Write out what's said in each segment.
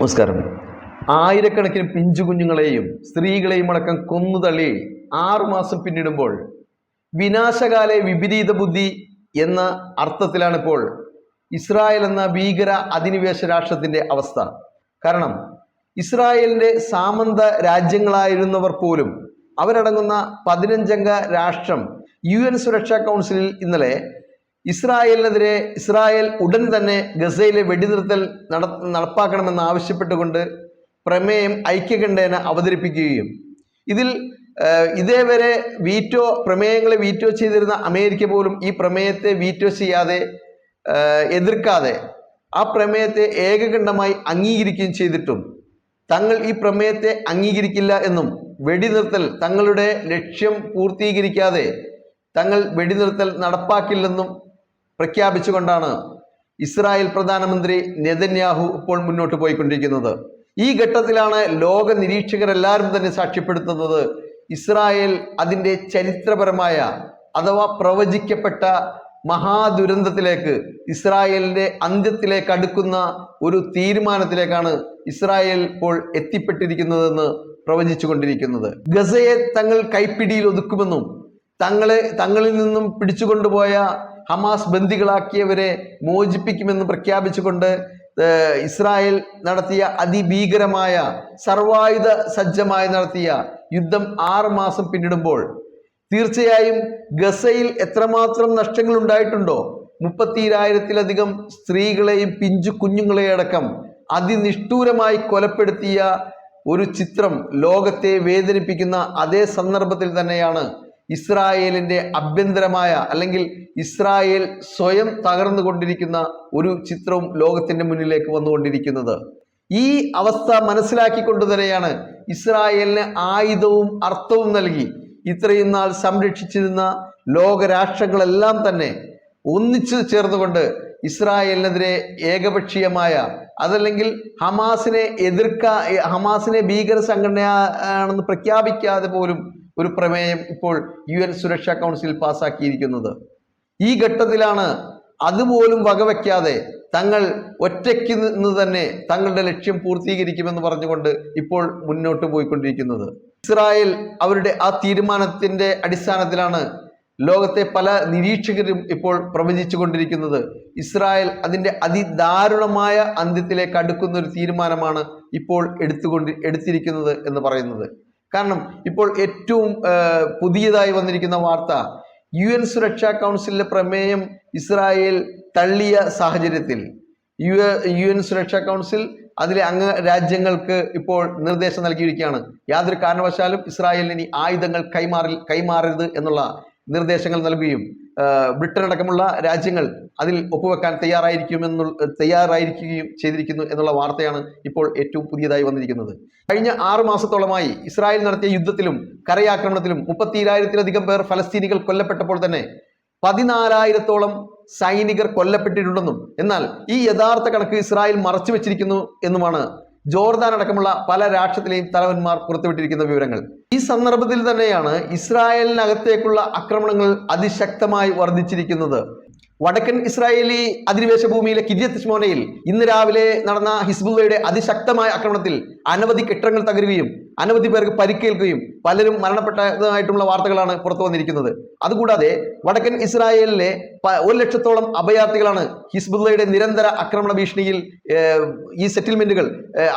നമസ്കാരം. ആയിരക്കണക്കിന് പിഞ്ചു കുഞ്ഞുങ്ങളെയും സ്ത്രീകളെയും അടക്കം കൊന്നുതള്ളി ആറുമാസം പിന്നിടുമ്പോൾ വിനാശകാലെ വിപരീത ബുദ്ധി എന്ന അർത്ഥത്തിലാണ് ഇപ്പോൾ ഇസ്രായേൽ എന്ന ഭീകര അധിനിവേശ രാഷ്ട്രത്തിന്റെ അവസ്ഥ. കാരണം ഇസ്രായേലിന്റെ സാമന്ത രാജ്യങ്ങളായിരുന്നവർ പോലും അവരടങ്ങുന്ന പതിനഞ്ചംഗ രാഷ്ട്രം യു എൻ സുരക്ഷാ കൗൺസിലിൽ ഇന്നലെ ഇസ്രായേലിനെതിരെ ഇസ്രായേൽ ഉടൻ തന്നെ ഗസയിലെ വെടിനിർത്തൽ നട നടപ്പാക്കണമെന്ന് ആവശ്യപ്പെട്ടുകൊണ്ട് പ്രമേയം ഐക്യകണ്ഠേന അവതരിപ്പിക്കുകയും. ഇതിൽ ഇതേവരെ വീറ്റോ പ്രമേയങ്ങളെ വീറ്റോ ചെയ്തിരുന്ന അമേരിക്ക പോലും ഈ പ്രമേയത്തെ വീറ്റോ ചെയ്യാതെ എതിർക്കാതെ ആ പ്രമേയത്തെ ഏകകണ്ഠമായി അംഗീകരിക്കുകയും ചെയ്തിട്ടും തങ്ങൾ ഈ പ്രമേയത്തെ അംഗീകരിക്കില്ല എന്നും വെടിനിർത്തൽ തങ്ങളുടെ ലക്ഷ്യം പൂർത്തീകരിക്കാതെ തങ്ങൾ വെടിനിർത്തൽ നടപ്പാക്കില്ലെന്നും പ്രഖ്യാപിച്ചുകൊണ്ടാണ് ഇസ്രായേൽ പ്രധാനമന്ത്രി നെതന്യാഹു ഇപ്പോൾ മുന്നോട്ട് പോയിക്കൊണ്ടിരിക്കുന്നത്. ഈ ഘട്ടത്തിലാണ് ലോക നിരീക്ഷകരെല്ലാവരും തന്നെ സാക്ഷ്യപ്പെടുത്തുന്നത് ഇസ്രായേൽ അതിന്റെ ചരിത്രപരമായ അഥവാ പ്രവചിക്കപ്പെട്ട മഹാദുരന്തത്തിലേക്ക് ഇസ്രായേലിന്റെ അന്ത്യത്തിലേക്ക് അടുക്കുന്ന ഒരു തീരുമാനത്തിലേക്കാണ് ഇസ്രായേൽ ഇപ്പോൾ എത്തിപ്പെട്ടിരിക്കുന്നതെന്ന് പ്രവചിച്ചുകൊണ്ടിരിക്കുന്നത്. ഗസയെ തങ്ങൾ കൈപ്പിടിയിൽ ഒതുക്കുമെന്നും തങ്ങളെ തങ്ങളിൽ നിന്നും പിടിച്ചുകൊണ്ടുപോയ ഹമാസ് ബന്ദികളാക്കിയവരെ മോചിപ്പിക്കുമെന്ന് പ്രഖ്യാപിച്ചുകൊണ്ട് ഇസ്രായേൽ നടത്തിയ അതിഭീകരമായ സർവായുധ സജ്ജമായി നടത്തിയ യുദ്ധം ആറ് മാസം പിന്നിടുമ്പോൾ തീർച്ചയായും ഗസയിൽ എത്രമാത്രം നഷ്ടങ്ങൾ ഉണ്ടായിട്ടുണ്ടോ? മുപ്പത്തിരായിരത്തിലധികം സ്ത്രീകളെയും പിഞ്ചു കുഞ്ഞുങ്ങളെയും അടക്കം അതിനിഷ്ഠൂരമായി കൊലപ്പെടുത്തിയ ഒരു ചിത്രം ലോകത്തെ വേദനിപ്പിക്കുന്ന അതേ സന്ദർഭത്തിൽ തന്നെയാണ് ഇസ്രായേലിന്റെ അഭ്യന്തരമായ അല്ലെങ്കിൽ ഇസ്രായേൽ സ്വയം തകർന്നുകൊണ്ടിരിക്കുന്ന ഒരു ചിത്രവും ലോകത്തിന്റെ മുന്നിലേക്ക് വന്നുകൊണ്ടിരിക്കുന്നത്. ഈ അവസ്ഥ മനസ്സിലാക്കിക്കൊണ്ട് തന്നെയാണ് ഇസ്രായേലിന് ആയുധവും അർത്ഥവും നൽകി ഇത്രയും നാൾ സംരക്ഷിച്ചിരുന്ന ലോകരാഷ്ട്രങ്ങളെല്ലാം തന്നെ ഒന്നിച്ചു ചേർന്നുകൊണ്ട് ഇസ്രായേലിനെതിരെ ഏകപക്ഷീയമായ അതല്ലെങ്കിൽ ഹമാസിനെ എതിർക്ക ഹമാസിനെ ഭീകര സംഘടനയാണെന്ന് പ്രഖ്യാപിക്കാതെ പോലും ഒരു പ്രമേയം ഇപ്പോൾ യു എൻ സുരക്ഷാ കൗൺസിൽ പാസാക്കിയിരിക്കുന്നത്. ഈ ഘട്ടത്തിലാണ് അതുപോലും വകവയ്ക്കാതെ തങ്ങൾ ഒറ്റയ്ക്ക് നിന്ന് തന്നെ തങ്ങളുടെ ലക്ഷ്യം പൂർത്തീകരിക്കുമെന്ന് പറഞ്ഞുകൊണ്ട് ഇപ്പോൾ മുന്നോട്ട് പോയിക്കൊണ്ടിരിക്കുന്നത്. ഇസ്രായേൽ അവരുടെ ആ തീരുമാനത്തിന്റെ അടിസ്ഥാനത്തിലാണ് ലോകത്തെ പല നിരീക്ഷകരും ഇപ്പോൾ പ്രവചിച്ചു കൊണ്ടിരിക്കുന്നത് ഇസ്രായേൽ അതിന്റെ അതിദാരുണമായ അന്ത്യത്തിലേക്ക് അടുക്കുന്ന ഒരു തീരുമാനമാണ് ഇപ്പോൾ എടുത്തുകൊണ്ട് എടുത്തിരിക്കുന്നത് എന്ന് പറയുന്നത്. കാരണം ഇപ്പോൾ ഏറ്റവും പുതിയതായി വന്നിരിക്കുന്ന വാർത്ത യു എൻ സുരക്ഷാ കൗൺസിലിലെ പ്രമേയം ഇസ്രായേൽ തള്ളിയ സാഹചര്യത്തിൽ. യു യു എൻ സുരക്ഷാ കൗൺസിൽ അതിലെ അംഗ രാജ്യങ്ങൾക്ക് ഇപ്പോൾ നിർദ്ദേശം നൽകിയിരിക്കുകയാണ്. യാതൊരു കാരണവശാലും ഇസ്രായേലിന് ഇനി ആയുധങ്ങൾ കൈമാറി കൈമാറരുത് എന്നുള്ള നിർദ്ദേശങ്ങൾ നൽകുകയും ബ്രിട്ടൻ അടക്കമുള്ള രാജ്യങ്ങൾ അതിൽ ഒപ്പുവെക്കാൻ തയ്യാറായിരിക്കുമെന്നു തയ്യാറായിരിക്കുകയും ചെയ്തിരിക്കുന്നു എന്നുള്ള വാർത്തയാണ് ഇപ്പോൾ ഏറ്റവും പുതിയതായി വന്നിരിക്കുന്നത്. കഴിഞ്ഞ ആറു മാസത്തോളമായി ഇസ്രായേൽ നടത്തിയ യുദ്ധത്തിലും കരയാക്രമണത്തിലും മുപ്പത്തിയിരായിരത്തിലധികം പേർ ഫലസ്തീനികൾ കൊല്ലപ്പെട്ടപ്പോൾ തന്നെ പതിനാലായിരത്തോളം സൈനികർ കൊല്ലപ്പെട്ടിട്ടുണ്ടെന്നും എന്നാൽ ഈ യഥാർത്ഥ കണക്ക് ഇസ്രായേൽ മറച്ചു വെച്ചിരിക്കുന്നു എന്നുമാണ് ജോർദാൻ അടക്കമുള്ള പല രാഷ്ട്രത്തിലെയും തലവന്മാർ പുറത്തുവിട്ടിരിക്കുന്ന വിവരങ്ങൾ. ഈ സന്ദർഭത്തിൽ തന്നെയാണ് ഇസ്രായേലിനകത്തേക്കുള്ള ആക്രമണങ്ങൾ അതിശക്തമായി വർദ്ധിച്ചിരിക്കുന്നത്. വടക്കൻ ഇസ്രായേലി അധിനിവേശ ഭൂമിയിലെ കിരിയത്ത് ഷ്മോനയിൽ ഇന്ന് രാവിലെ നടന്ന ഹിസ്ബുള്ളയുടെ അതിശക്തമായ ആക്രമണത്തിൽ അനവധി കെട്ടിടങ്ങൾ തകരുകയും അനവധി പേർക്ക് പരിക്കേൽക്കുകയും പലരും മരണപ്പെട്ടതായിട്ടുള്ള വാർത്തകളാണ് പുറത്തു വന്നിരിക്കുന്നത്. അതുകൂടാതെ വടക്കൻ ഇസ്രായേലിലെ ഒരു ലക്ഷത്തോളം അഭയാർത്ഥികളാണ് ഹിസ്ബുള്ളയുടെ നിരന്തര ആക്രമണ ഭീഷണിയിൽ ഈ സെറ്റിൽമെന്റുകൾ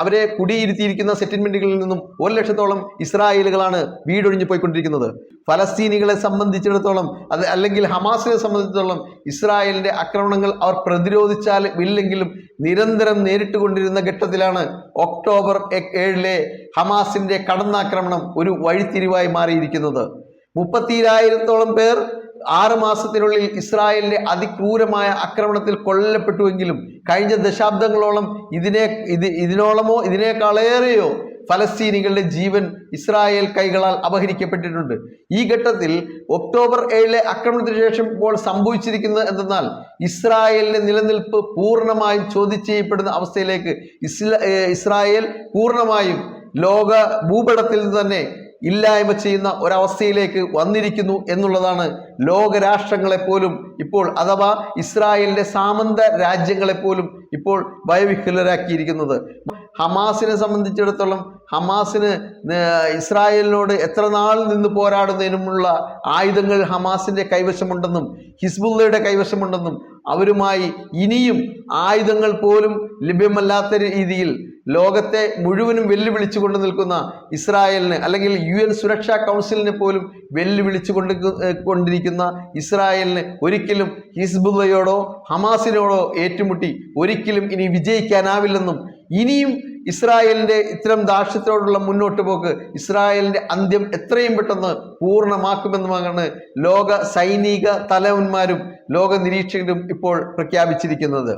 അവരെ കുടിയിരുത്തിയിരിക്കുന്ന സെറ്റിൽമെന്റുകളിൽ നിന്നും ഒരു ലക്ഷത്തോളം ഇസ്രായേലുകളാണ് വീടൊഴിഞ്ഞു പോയിക്കൊണ്ടിരിക്കുന്നത്. ഫലസ്തീനികളെ സംബന്ധിച്ചിടത്തോളം അത് അല്ലെങ്കിൽ ഹമാസിനെ സംബന്ധിച്ചിടത്തോളം ഇസ്രായേലിന്റെ ആക്രമണങ്ങൾ അവർ പ്രതിരോധിച്ചാൽ ഇല്ലെങ്കിലും നിരന്തരം നേരിട്ടുകൊണ്ടിരുന്ന ഘട്ടത്തിലാണ് ഒക്ടോബർ ഏഴിലെ ഹമാസിന്റെ കടന്നാക്രമണം ഒരു വഴിത്തിരിവായി മാറിയിരിക്കുന്നത്. മുപ്പത്തിരായിരത്തോളം പേർ ആറ് മാസത്തിനുള്ളിൽ ഇസ്രായേലിന്റെ അതിക്രൂരമായ ആക്രമണത്തിൽ കൊല്ലപ്പെട്ടുവെങ്കിലും കഴിഞ്ഞ ദശാബ്ദങ്ങളോളം ഇതിനെ ഇത് ഇതിനോളമോ ഇതിനേക്കാളേറെയോ ഫലസ്തീനികളുടെ ജീവൻ ഇസ്രായേൽ കൈകളാൽ അപഹരിക്കപ്പെട്ടിട്ടുണ്ട്. ഈ ഘട്ടത്തിൽ ഒക്ടോബർ ഏഴിലെ ആക്രമണത്തിന് ശേഷം ഇപ്പോൾ സംഭവിച്ചിരിക്കുന്നത് എന്തെന്നാൽ ഇസ്രായേലിന്റെ നിലനിൽപ്പ് പൂർണമായും ചോദ്യം ചെയ്യപ്പെടുന്ന അവസ്ഥയിലേക്ക് ഇസ്രായേൽ പൂർണമായും ലോക ഭൂപടത്തിൽ നിന്ന് തന്നെ ഇല്ലായ്മ ചെയ്യുന്ന ഒരവസ്ഥയിലേക്ക് വന്നിരിക്കുന്നു എന്നുള്ളതാണ് ലോകരാഷ്ട്രങ്ങളെ പോലും ഇപ്പോൾ അഥവാ ഇസ്രായേലിന്റെ സാമന്ത രാജ്യങ്ങളെപ്പോലും ഇപ്പോൾ ഭയവിഹ്വലരാക്കിയിരിക്കുന്നത്. ഹമാസിനെ സംബന്ധിച്ചിടത്തോളം ഹമാസിന് ഇസ്രായേലിനോട് എത്ര നാൾ നിന്ന് പോരാടുന്നതിനുമുള്ള ആയുധങ്ങൾ ഹമാസിന്റെ കൈവശമുണ്ടെന്നും ഹിസ്ബുള്ളയുടെ കൈവശമുണ്ടെന്നും അവരുമായി ഇനിയും ആയുധങ്ങൾ പോലും ലഭ്യമല്ലാത്ത രീതിയിൽ ലോകത്തെ മുഴുവനും വെല്ലുവിളിച്ചു കൊണ്ട് നിൽക്കുന്ന ഇസ്രായേലിന് അല്ലെങ്കിൽ യു എൻ സുരക്ഷാ കൗൺസിലിനെ പോലും വെല്ലുവിളിച്ചു കൊണ്ട് കൊണ്ടിരിക്കുന്ന ഇസ്രായേലിന് ഒരിക്കലും ഹിസ്ബുള്ളയോടോ ഹമാസിനോടോ ഏറ്റുമുട്ടി ഒരിക്കലും ഇനി വിജയിക്കാനാവില്ലെന്നും ഇനിയും ഇസ്രായേലിന്റെ ഇത്തരം ദാക്ഷ്യത്തോടുള്ള മുന്നോട്ട് പോക്ക് ഇസ്രായേലിന്റെ അന്ത്യം എത്രയും പെട്ടെന്ന് പൂർണമാക്കുമെന്നുമാണ് ലോക സൈനിക തലവന്മാരും ലോക നിരീക്ഷകരും ഇപ്പോൾ പ്രഖ്യാപിച്ചിരിക്കുന്നത്.